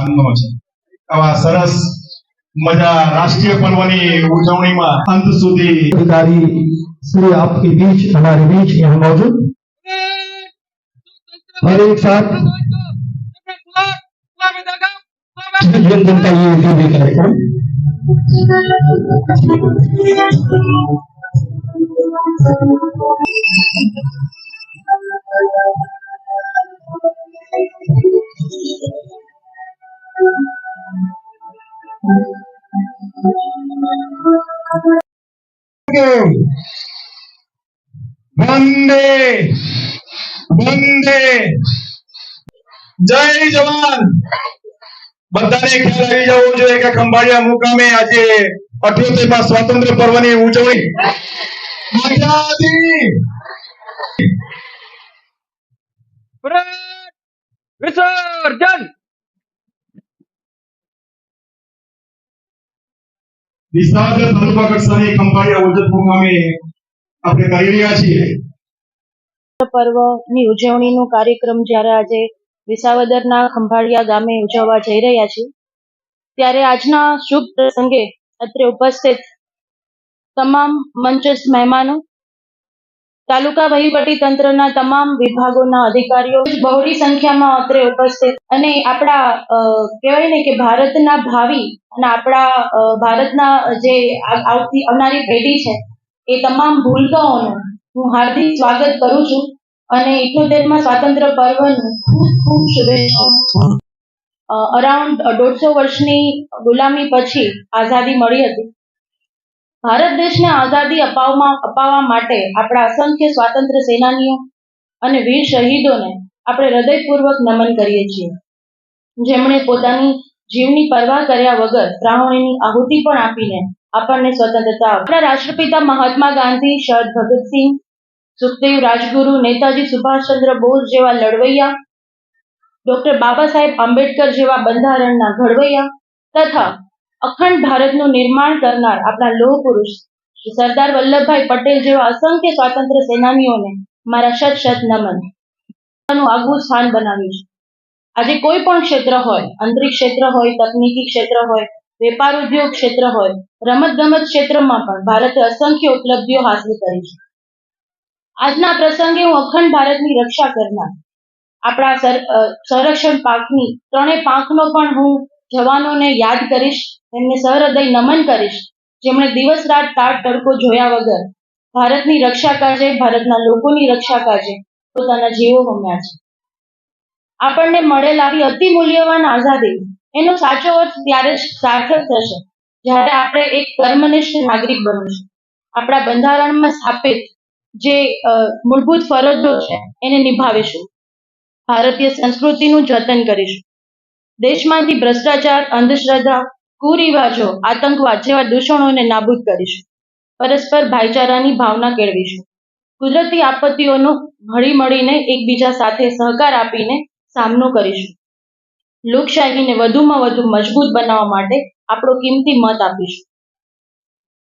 સ્થાનનો છે આવા સરસ મજા રાષ્ટ્રીય પર્વની ઉજવણીમાં અંત સુધી अधिकारी श्री आपके बीच हमारे बीच यहाँ मौजूद और एक साथ जन जन का ये टीवी कार्यक्रम વંદે વંદે જય ખંભાળિયા મુકામે આજે અઠ્યોતેરમાં સ્વાતંત્ર્ય પર્વની ઉજવણી. આઝાદી વિસર્જન! વિસાવદર તાલુકા કક્ષાની ખંભાળિયા ઉજત મુકામે આપણે કરી રહ્યા છીએ. પર્વની ઉજવણીનો કાર્યક્રમ જ્યારે આજે વિસાવદરના ખંભાળિયા ગામે ઉજવવા જઈ રહ્યા છીએ, ત્યારે આજના શુભ પ્રસંગે અત્રે ઉપસ્થિત તમામ મંચસ્થ મહેમાનો તાલુકા વહીવટી તંત્રના તમામ વિભાગોના અધિકારીઓ બહોળી સંખ્યામાં અત્રે ઉપસ્થિત અને આપણા કહેવાય ને કે ભારતના ભાવિ અને આપણા ભારતના જે આવતી આવનારી પેઢી છે, એ તમામ ભૂલકાઓનું હું હાર્દિક સ્વાગત કરું છું અને ઇઠ્યોતેરમાં સ્વાતંત્ર્ય પર્વનું ખૂબ ખૂબ શુભેચ્છાઓ. અરાઉન્ડ દોઢસો વર્ષની ગુલામી પછી આઝાદી મળી હતી. ભારત દેશને આઝાદી અપાવવા અપાવવા માટે આપણા અસંખ્ય સ્વાતંત્ર્ય સેનાનીઓ અને વીર શહીદોને આપણે હૃદયપૂર્વક નમન કરીએ છીએ. જેમણે પોતાની જીવની પરવા કર્યા વગર પ્રાણોની આહુતિ પણ આપીને આપણને સ્વતંત્રતા આપણા રાષ્ટ્રપિતા મહાત્મા ગાંધી, શરદ ભગતસિંહ સુખદેવ રાજગુરુ, નેતાજી સુભાષચંદ્ર બોઝ જેવા લડવૈયા, ડોક્ટર બાબા સાહેબ આંબેડકર જેવા બંધારણના ઘડવૈયા તથા અખંડ ભારતનું નિર્માણ કરનાર આપણા લોહ પુરુષ સરદાર વલ્લભભાઈ પટેલ જેવા અસંખ્ય સ્વાતંત્ર્ય સેનાનીઓને મારા શત શત નમન. નું આગવું સ્થાન બનાવ્યું છે. આજે કોઈ પણ ક્ષેત્ર હોય, અંતરિક્ષ ક્ષેત્ર હોય, તકનીકી ક્ષેત્ર હોય, વેપાર ઉદ્યોગ ક્ષેત્ર હોય રમત ગમત ક્ષેત્રમાં પણ ભારતે અસંખ્ય ઉપલબ્ધિઓ હાંસલ કરી છે. આજના પ્રસંગે હું અખંડ ભારતની રક્ષા કરનાર આપણા સર- સંરક્ષણ પાંખની ત્રણેય પાંખનો પણ હું જવાનોને યાદ કરીશ, એમને સહૃદય નમન કરીશ. જેમણે દિવસ રાત તાળ તડકો જોયા વગર ભારતની રક્ષા કાજે, ભારતના લોકોની રક્ષા કાજે પોતાના જીવો હોમ્યા છે. આપણને મળેલ આવી અતિ મૂલ્યવાન આઝાદી, એનો સાચો અર્થ ત્યારે જ સાર્થક થશે, જ્યારે આપણે એક કર્મનિષ્ઠ નાગરિક બનીશું. આપણા બંધારણમાં સ્થાપિત જે મૂળભૂત ફરજો છે, એને નિભાવીશું. ભારતીય સંસ્કૃતિનું જતન કરીશું. દેશમાંથી ભ્રષ્ટાચાર, અંધશ્રદ્ધા, કુરિવાજો, આતંકવાદ જેવા દૂષણોને નાબૂદ કરીશું. પરસ્પર ભાઈચારાની ભાવના કેળવીશું. કુદરતી આપત્તિઓનો હળી મળીને એકબીજા સાથે સહકાર આપીને સામનો કરીશું. લોકશાહીને વધુમાં વધુ મજબૂત બનાવવા માટે આપણો કિંમતી મત આપીશું.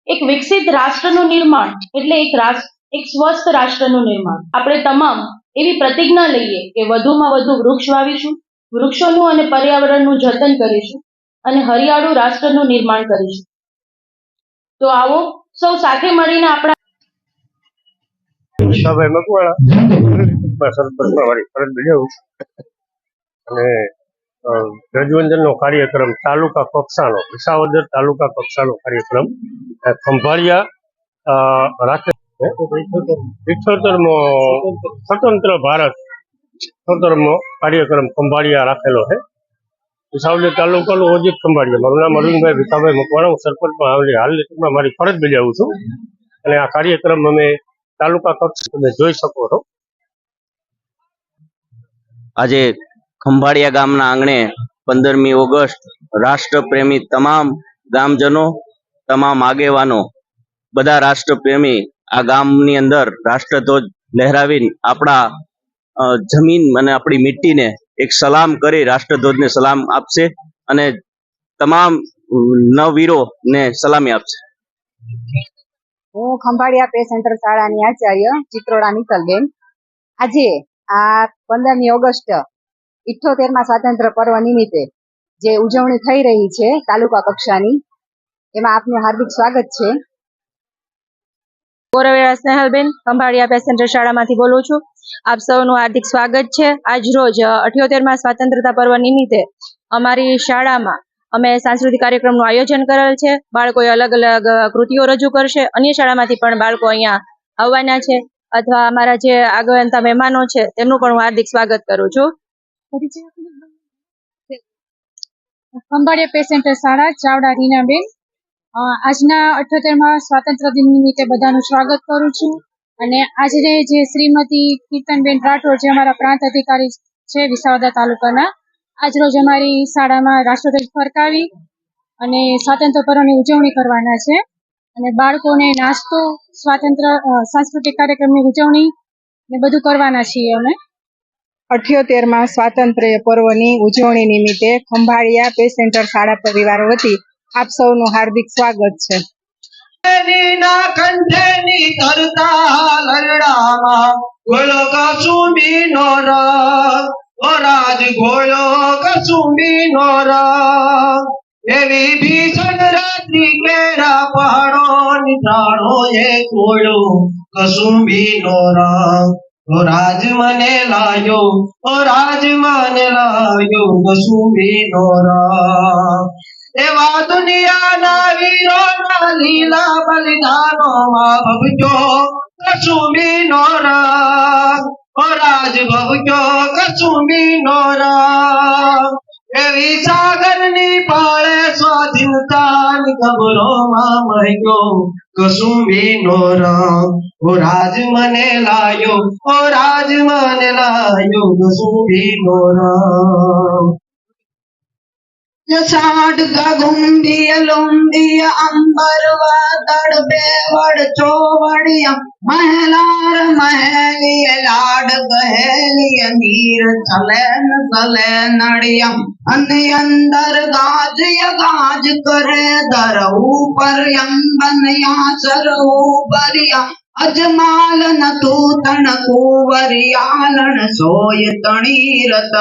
એક વિકસિત રાષ્ટ્રનું નિર્માણ એટલે એક રાષ્ટ્ર એક સ્વસ્થ રાષ્ટ્રનું નિર્માણ. આપણે તમામ એવી પ્રતિજ્ઞા લઈએ કે વધુમાં વધુ વૃક્ષ વાવીશું વૃક્ષોનું અને પર્યાવરણનું જતન કરીશું અને હરિયાળું રાષ્ટ્રનું નિર્માણ કરીશું. તો આવો સૌ સાથે મળીને આપણા અને ધ્વજવંદનનો કાર્યક્રમ તાલુકા કક્ષાનો વિસાવદર તાલુકા કક્ષાનો કાર્યક્રમ ખંભાળિયા અ, રાખે સ્વતંત્ર ભારત. સ્વતંત્રમો કાર્યક્રમ ખંભાળિયા રાખેલો છે. સાવલી તાલુકાનું ઓજીત ખંભાળિયા. મારું નામ અરવિંદભાઈ ભીખાભાઈ મકવાણા. હું સરપંચમાં આવેલી ટૂંકમાં મારી ફરજ બજાવું છું. અને આ કાર્યક્રમ અમે તાલુકા કક્ષ તમે જોઈ શકો છો. આજે ખંભાળિયા ગામના આંગણે પંદરમી ઓગસ્ટ રાષ્ટ્રપ્રેમી તમામ ગામજનો, તમામ આગેવાનો, બધા રાષ્ટ્રપ્રેમી આ ગામની અંદર રાષ્ટ્રધ્વજ લહેરાવીને આપણા જમીન અને આપણી મિટ્ટીને એક સલામ કરી, રાષ્ટ્રધ્વજને સલામ આપશે અને તમામ નવવીરોને સલામી આપશે. હું ખંભાળિયા પે સેન્ટર શાળાની આચાર્ય ચિત્રોડા મિત્તલબેન આજે આ પંદરમી ઓગસ્ટ ઇઠ્ઠોતેરમાં સ્વાતંત્ર્ય પર્વ નિમિત્તે જે ઉજવણી થઈ રહી છે તાલુકા કક્ષાની, એમાં આપનું હાર્દિક સ્વાગત છે. ગૌરવેરા સ્નેહલબેન, ખંભાળિયા પેસેન્જર શાળામાંથી બોલું છું. આપ સૌનું હાર્દિક સ્વાગત છે. આજ રોજ અઠ્યોતેરમાં સ્વાતંત્રતા પર્વ નિમિત્તે અમારી શાળામાં અમે સાંસ્કૃતિક કાર્યક્રમનું આયોજન કરેલ છે. બાળકોએ અલગ અલગ કૃતિઓ રજૂ કરશે. અન્ય શાળામાંથી પણ બાળકો અહીંયા આવવાના છે અથવા અમારા જે આગળતા મહેમાનો છે, તેમનું પણ હું હાર્દિક સ્વાગત કરું છું. ખંભાળિયા પેસેન્ટર શાળા, ચાવડા રીનાબેન આજના અઠ્યોતેરમાં સ્વાતંત્ર્ય દિન નિમિત્તે બધાનું સ્વાગત કરું છું. અને આજે જે શ્રીમતી કીર્તનબેન રાઠોડ જે અમારા પ્રાંત અધિકારી છે વિસાવદા તાલુકાના આજરોજ અમારી શાળામાં રાષ્ટ્રધ્વજ ફરકાવી અને સ્વાતંત્ર્ય પર્વની ઉજવણી કરવાના છે. અને બાળકોને નાસ્તો, સ્વાતંત્ર્ય સાંસ્કૃતિક કાર્યક્રમની ઉજવણી ને બધું કરવાના છીએ અમે. અઠ્યોતેરમાં સ્વાતંત્ર્ય પર્વની ઉજવણી નિમિત્તે ખંભાળિયા પે સેન્ટર શાળા પરિવાર વતી આપ સૌનું હાર્દિક સ્વાગત છે. ગોળો કસુંબી નો રાજ એવી ભીષણ રાત્રિ કેરા પહાડો નિધાણો એ ગોળો કસુંબી નો ઓ રાજ મને લાયો, ઓ રાજ મને લાયો કસુંબી નો એવા દુનિયાના વીરોના લીલા બલિદાનો માં ભવજો કસુમી નો રંગ. ઓ રાજ ભવજો કસુમી નો રંગ. એવી સાગરની પાળે સ્વાધીનતાની ખબરોમાં મહ્યો કસુમી નો રંગ. ઓ રાજ મને લાયો, ઓ રાજ મને લાયો કસુમી નો સાઠ ગગુંડિય લુંડિય અંબર વાદળ બેવડ ચોવડિય મહેલાર મહેલિય લાડ ગહેલિય નીર ચલેન ચલે નડિયમ અને અંદર ગાજય ગાજ કરે દર ઉપર અંબન યાસર ઉપરિયા અજમાલન તૂતણ કુવરિયાલણ સોય તણીરત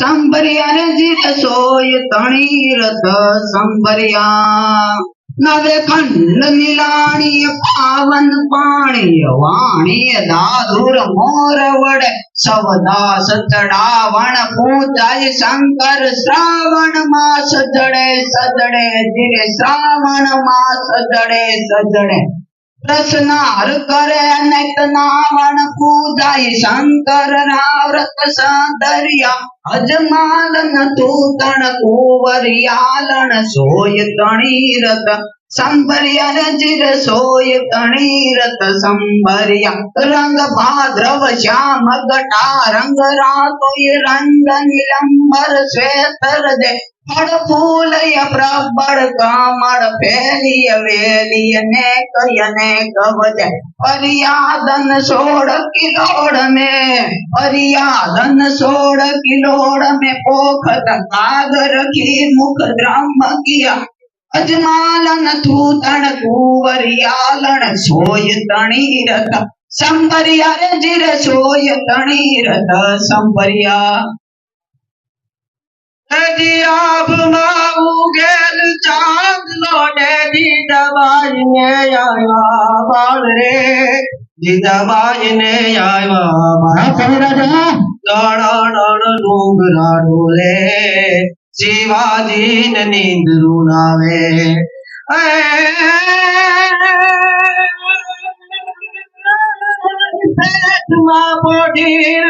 સંભર્યા રે જીર સોય તણીરત સંભર્યા નવે ખંડ નિલાણી, પાવન પાણી, વાણી દાદુર મોર વડે, સવદાસ ચડાવણ પૂજાય શંકર શ્રાવણ માસ જડે, સજડે જીરે શ્રાવણ માસ જડે, સજડે. પ્રશ્નાર કરે અનેક નાવણ પૂજાય શંકર રાવ રત અજમાલ અજમાલન તૂતણ કુવરિયાલણ સોય તણીરત સંભર્યા રજિર સોય તણીરત સંભર્યા. રંગ ભાદ્રવ શ્યામ ગટા રંગ રાતો રંગ નિલંબર શ્વેતર દે ફળ ફૂલય પ્રબળ કમળ ફેલિય વેલિય ને કય ને કવજે ફરિયાદન સોળ કિલોડ મે ફરિયાદન સોળ કિલોડ મે પોખત કાગર કી મુખ દ્રમ કિયા અજમાલન થૂતણ કુવરિયાલણ સોય તણીરત સંભર્યા રે જીર સોય તણીરત સંભર્યા હજી આભમાં ઉગેલ ચાંદ લોટે જીજાબાઈને આવ્યા બાળ રે જીજાબાઈને આવ્યા રાજા દણ ડુંગરા ડોલે શિવાજીને નીંદ રૂનાવે પેટમાં પોઢીર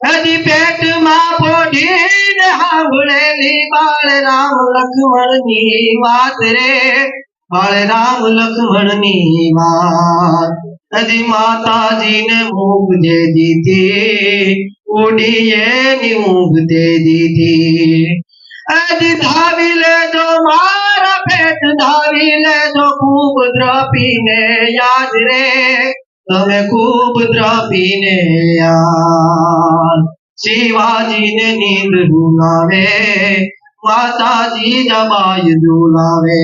હજી પેટમાં સાંભળેલી બાળ રામ લક્ષ્મણની વાત રે. બાળ રામ લક્ષ્મણની વાત. હજી માતાજીને ઊંઘ દે દીધી. ઉડીએ ની ઊંઘ દે દીધી. હજી ધાવી લેજો, મારા પેટ ધાવી લેજો ખૂબ દ્રપીને યાદ રે. તમે ખૂબ દ્રપીને યાદ. શિવાજીને નીંદ રૂલાવે માતાજી જબાઈ દુલાવે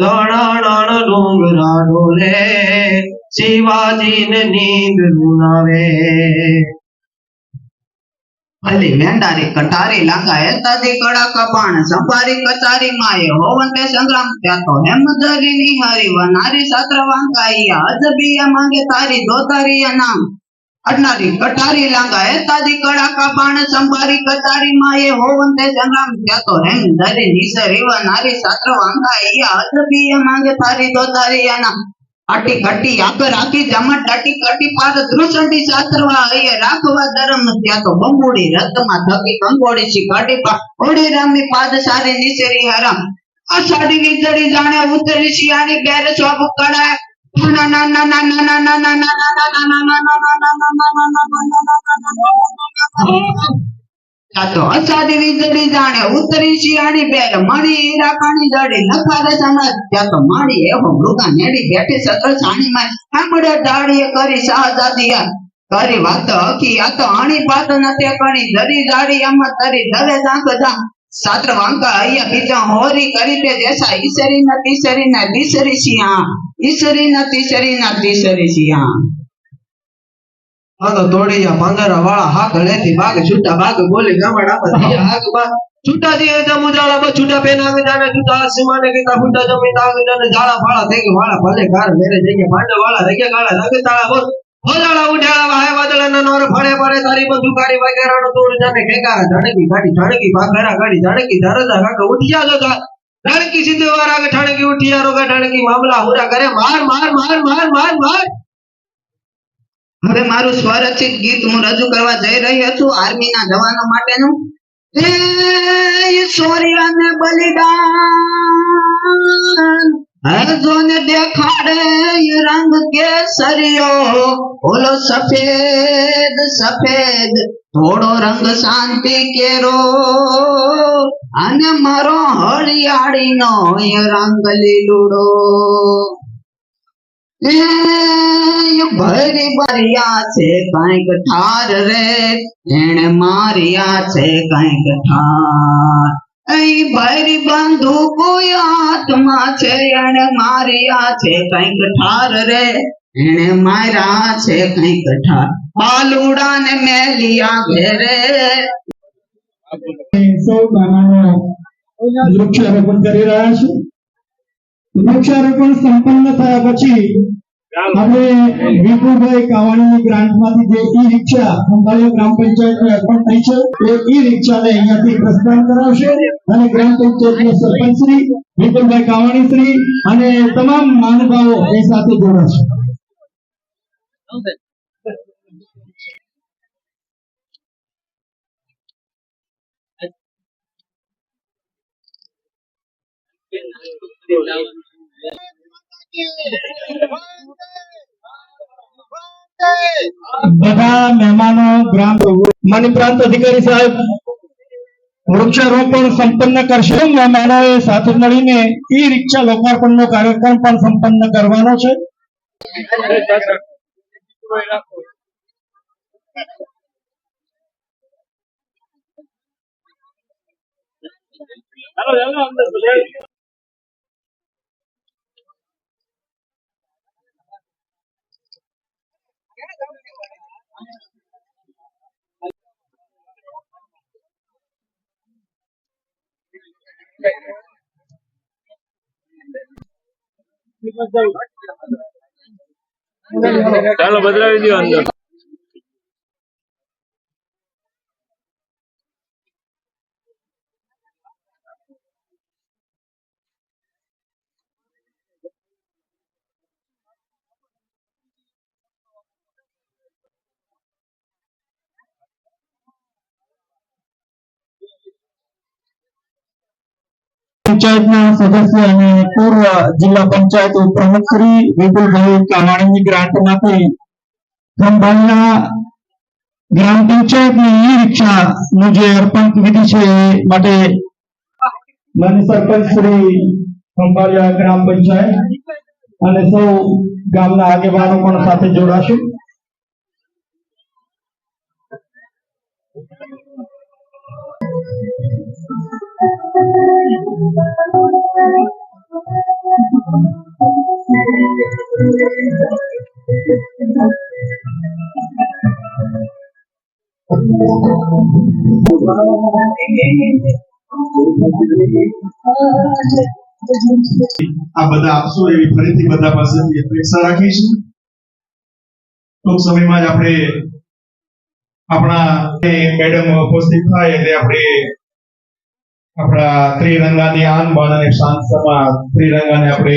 ધણ ડુંગરા ડોલે શિવાજીને નીંદ રૂલાવે ભલી મેંડારી કટારી લાંગા, હેતાદી કડા કપાણ સંભારી કચારી માએ હોવંતે સંગ્રામ ત્યાં તો હેમદરી નિહારી, વનારી સાત્ર વાંકાઈયા અજબીયા માંગે તારી દોતારી નામ. ಅಟ್ನಾದಿ ಕಟಾರಿ ಲಾಂಗಾಯ ತಾದಿ ಕಡಾಕ ಬಾಣ ಸಂಬಾರಿ ಕಟಾರಿ ಮಾಯೆ ಹೋವಂತೆ ಸಂಗ್ರಾಮ ಖ್ಯಾತೋ ಹೆಂಗ್ ದರಿ ನಿಸರಿವ ನಾರಿ ಸಾತ್ರ ವಾಂಗ ಅಯ್ಯ ಅದ್ಬಿಯ ಮಾಂಗೆ ತಾರಿ ದೋ ತಾರಿಯನ ಅಟ್ಟಿ ಕಟ್ಟಿ ಯಾಕರ್ ಹಾಕಿ ಜಮಟ್ ಅಟ್ಟಿ ಕಟ್ಟಿ ಪಾದ ದೃಶಂಟಿ ಶಾಸ್ತ್ರವ ಅಯ್ಯ ರಾಘವ ಧರ್ಮ ಖ್ಯಾತೋ ಬಂಬೂಡಿ ರತ್ಮ ತಕ್ಕಿ ಕಂಗೋಡಿಸಿ ಕಟ್ಟಿ ಪಾ ಓಡಿ ರಾಮಿ ಪಾದ ಸಾರಿ ನಿಸರಿ ಹರ ಅಸಾಡಿ ವಿದರಿ ಜಾಣೆ ಉತ್ತರಿ ಶಿಯಾನಿ ಗ್ಯಾರ ಸ್ವಾಬು ಕಡಾಯ જાણે ઉતરી શિયાળી બેર મળી હીરાકાની દડી નખા રચના ત્યાં તો માળી એવો મૃગા નેડી બેઠી સત્ર છાણી માં કરી વાત હકી, આ તો અણી પાત નથી તે કણી દરી દાડી એમ તરી ધરે સાંખ જા ಸಾತ್ರವಾಂಕಾಯ ಬೀಜ ಹೋರಿ ಕರಿತೆ ದೇಶ ಈಸರಿನ ತೀಸರಿನ ದೀಸರಿಸಿಯ ಈಸರಿನ ತೀಸರಿನ ದೀಸರಿಸಿಯ ಅದು ತೋಡಿಯ ಬಂಗಾರ ವಾಳ ಹಾಕಳೆತಿ ಬಾಗ ಚುಟ್ಟ ಬಾಗ ಗೋಲಿ ಗಮಡ ಹಾಕ ಬಾ છૂટા જે મુજાળા માં છૂટા પેના જાણે છૂટા આસમાને કે ફૂટા જમીન જાણે જાળા ફાળા થઈ ગયા વાળા ભલે કાર મેરે જઈ ગયા ભાંડા વાળા રગ્યા કાળા રગતાળા બોલ મામલા હુરા કરે, માર માર માર માર માર માર. હવે મારું સ્વરચિત ગીત હું રજૂ કરવા જઈ રહ્યો છું આર્મી ના જવાનો માટેનું. એ સૂર્યને બલિદાન. હજોને દેખાડે રંગ કેસરિયો ઓલો સફેદ સફેદ, થોડો રંગ શાંતિ કેરો. અને મારો હરિયાળીનો રંગ લીલુડો. ભરી ભર્યા છે, કંઈક ઠાર રે. એને માર્યા છે, કંઈક ઠાર અહીં ભરી બંદૂકો હાથમાં છે એને માર્યા છે, કંઈક ઠાર રે. એને માર્યા છે, કંઈક ઠાર. બાલુડા ને મેલિયા ઘેરે. વૃક્ષારોપણ કરી રહ્યા છે વૃક્ષારોપણ સંપન્ન થયા પછી આપણે વિપુલભાઈ કાવાણીની ગ્રાન્ટમાંથી જે ઈ રિક્ષા ખંભાળિયા ગ્રામ પંચાયતને અર્પણ થઈ છે એ ઈ રિક્ષાને અહીંયાથી પ્રસ્થાન કરાવશે અને ગ્રામ પંચાયતના સરપંચ શ્રી વિપુલભાઈ કાવાણી શ્રી અને તમામ મહાનુભાવો એ સાથે જોડાશે. બધા મહેમાનો ગ્રામ માન્ય પ્રાંત અધિકારી સાહેબ, વૃક્ષારોપણ સંપન્ન કરશે. મહેમાનોએ સાથે મળીને ઈ રિક્ષા લોકાર્પણનો કાર્યક્રમ પણ સંપન્ન કરવાનો છે. ચાલો બદલાવી દો અંદર. પંચાયતના સદસ્ય અને પૂર્વ જિલ્લા પંચાયત પ્રમુખ શ્રી વિપુલભાઈ કાવાણીની ગ્રાન્ટમાંથી ખંભાળિયા ગ્રામ પંચાયતની ઈ રિક્ષાનું જે અર્પણ વિધિ છે એ માટે માન્ય સરપંચ શ્રી ખંભાળિયા ગ્રામ પંચાયત અને સૌ ગામના આગેવાનો પણ સાથે જોડાશે. આ બધા આપશો એવી ફરીથી બધા પાસેથી અપેક્ષા રાખીશું. ટૂંક સમયમાં જ આપણે આપણા મેડમ ઉપસ્થિત થાય એટલે આપણે આપણા ત્રિરંગાની આન બાન અને શાંત સમા ત્રિરંગાને આપણે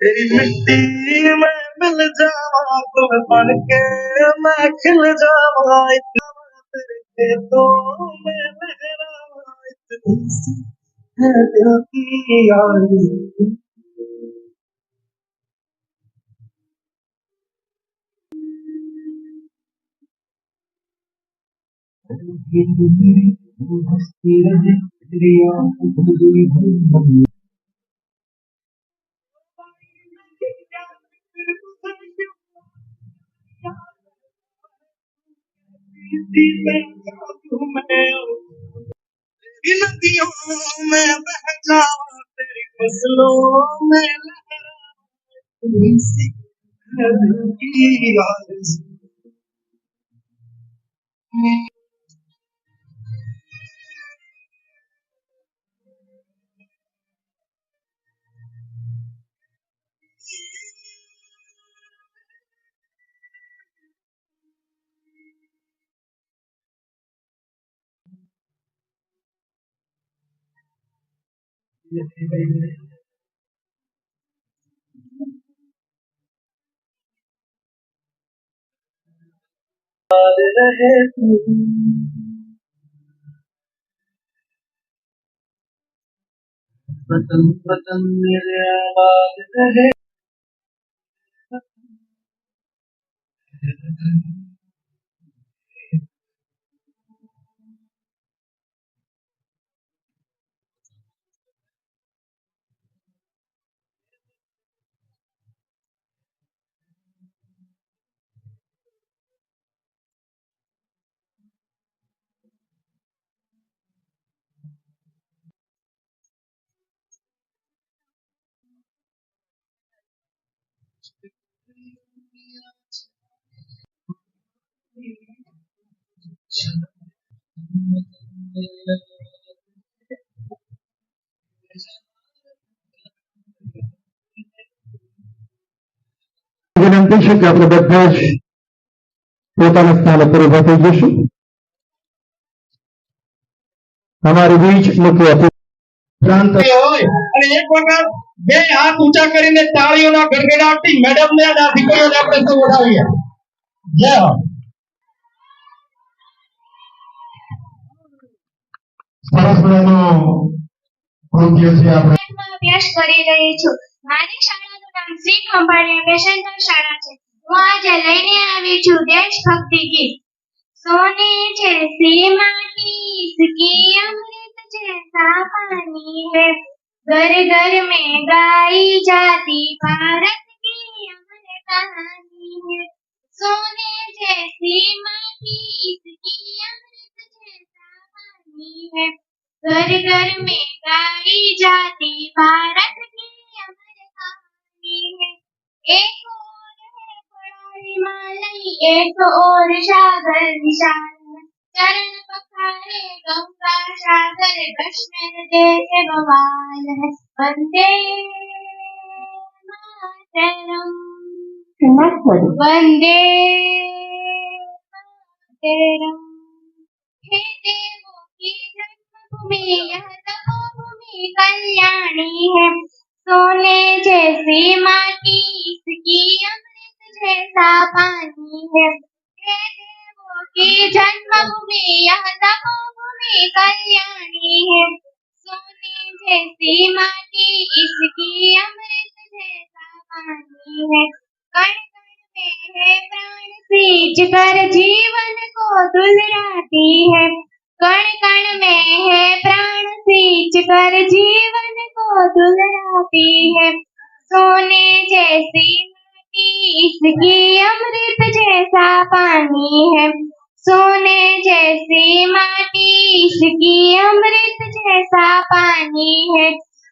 तेरी मिट्टी में मिल जावा तुम बन के मैं खिल जावा इतना तेरे खेतों में लहरावा इतनी सी है दिल की आरज़ू हंसती रहे तेरी आंखों में नदियों में बह जावा तेरी फसलों में लहरा इतनी सी है दिल की आरज़ू रहे तू वतन वतन मेरे आबाद रहे વિનંતી છે કે આપણે બધા જ પોતાના સ્થાન પર ઊભા થઈ જશું અમારી વીજ મુખ્ય અતિથિ પ્રાંત હોય, અને એક વખત બે હાથ ઊંચા કરીને તાળીઓના ગડગડાટથી મેડમ ને આ દીકરીઓને આપણે સૌ વધાવીએ સરસ મજાનો કૃત્ય છે આપણે. અભ્યાસ કરી રહી છું. મારી શાળાનું નામ શ્રી ખંભાળિયા બેસેન્ટર શાળા છે. હું આજે લઈને આવી છું દેશભક્તિ ગીત. સોને છે સીમાકી સકી અમૃત છે સાપાની હે ઘર ઘર મેં ગાઈ જાતી, ભારત કી અમર કહાની હે સોને છે સીમાકી સકી पानी है। घर घर में गाई जाती, भारत की अमर कहानी है। एक और है बड़ा हिमालय एक और सागर विशाल चरण पखारे, गंगा सागर कश्मीर देश बवाल है। वंदे मातरम। वंदे मातरम। हे देवों जन्मभूमि यह तपोभूमि कल्याणी है। सोने जैसी माटी, इसकी अमृत जैसा पानी है। की जन्मभूमि, यह तपोभूमि कल्याणी है। सोने जैसी माटी, इसकी अमृत जैसा पानी है। कण कण में है प्राण, सींच कर जीवन को दुलराती है। कण कण में है, प्राण सींच कर जीवन को दुलराती है। सोने जैसी माटी, इसकी अमृत जैसा पानी है। सोने जैसी माटी, इसकी अमृत जैसा पानी है।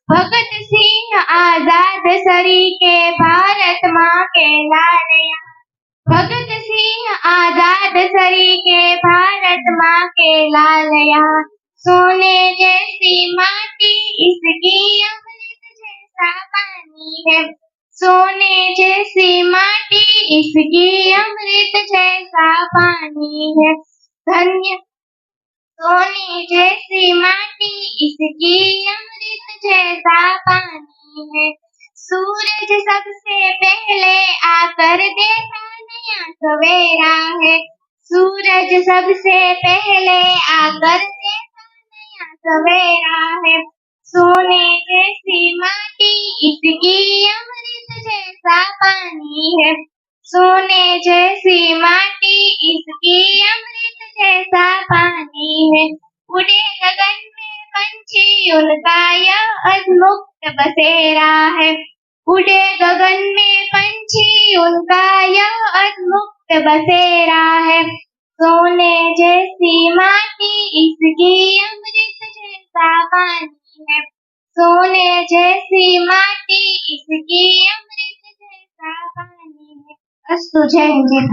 भगत सिंह आज़ाद सरी के भारत माँ के लाडया भगत सिंह आज़ाद सरी के भारत माँ के लालया। सोने जैसी माटी इसकी अमृत जैसा पानी है। सोने जैसी माटी इसकी अमृत जैसा पानी है। धन्य सोने जैसी माटी इसकी अमृत जैसा पानी है। सूरज सबसे पहले आकर देखा सवेरा है। सूरज सबसे पहले आकर देखा नया सवेरा है। सोने जैसी माटी, इसकी अमृत जैसा पानी है। सोने जैसी माटी, इसकी अमृत जैसा पानी है। उड़े गगन में पंछी, उनका यह अद्मुक्त बसेरा है। उड़े गगन में पंछी, उनका यह अद्मुक्त बसेरा है। सोने जैसी माटी, इसकी अमृत जैसा पानी है। सोने जैसी माटी, इसकी अमृत जैसा पानी है। अस्तु, जय हिंद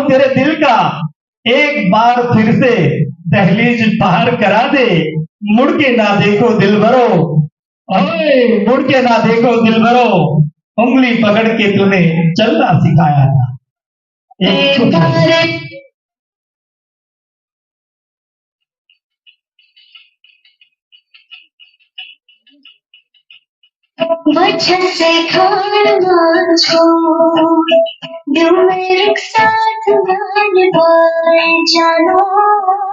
तेरे दिल का एक बार फिर से दहलीज पार करा दे। मुड़ के ना देखो दिल भरो। ओए मुड़ के ना देखो दिल भरो। उंगली पकड़ के तूने चलना सिखाया था। एक छोटी- बचपन से खाना छो दिल मेरे साथ गाने वाले जानो।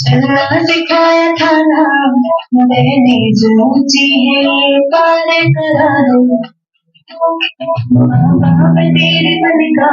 चलना सिखाया था ना मैंने जो ऊँची है पार करा दो तेरे मन का